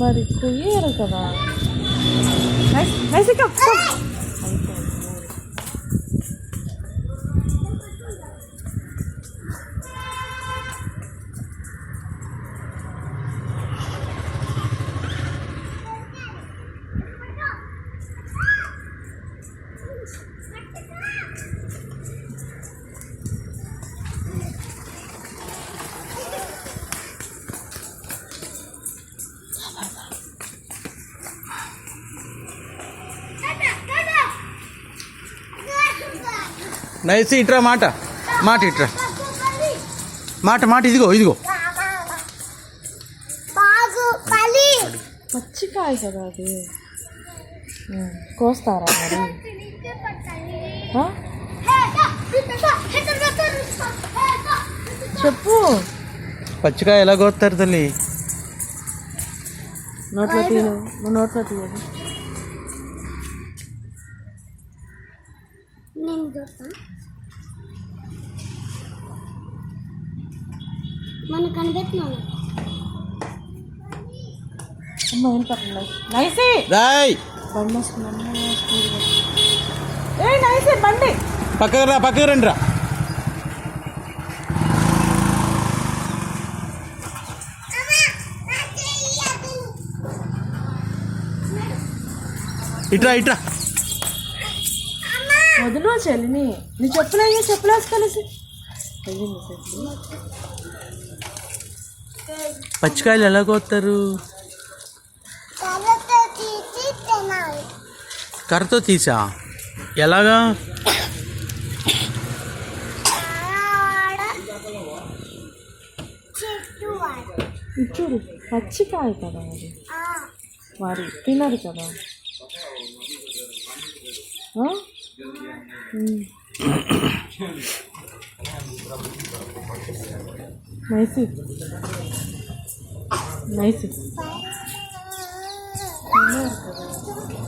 మరి కొయ్యారు కదా? Nice nice cup nice ఇట్రా మాట. మాట ఇట్రా. మాట మాట ఇదిగో ఇదిగో. బాగు పలి పచ్చికాయ కదా అది ఉమ్, కోస్తారా మరి? చెప్పు. పచ్చికాయ ఎలా కోస్తారు తల్లి? నోట్లో నువ్వు నోట్లో తీయదు మనకు కనిపెట్టినాను అమ్మ ఏం పర్లేదు. నైసే! రాయ్! ఏ నైసే బండి! పక్కకు రా పక్కకు రండి రా. ఇట్రా ఇట్రా వదిలు చెల్లిని. నీ చెప్పులే చెప్పులేసి కలిసి. అయ్యింది పచ్చికాయలు ఎలా కోస్తారు? కర్రతో తీసి ఎలాగా? చూడు పచ్చికాయ కదా అది. ఆ, వారు తినరు కదా. నైసి నైసి తినరు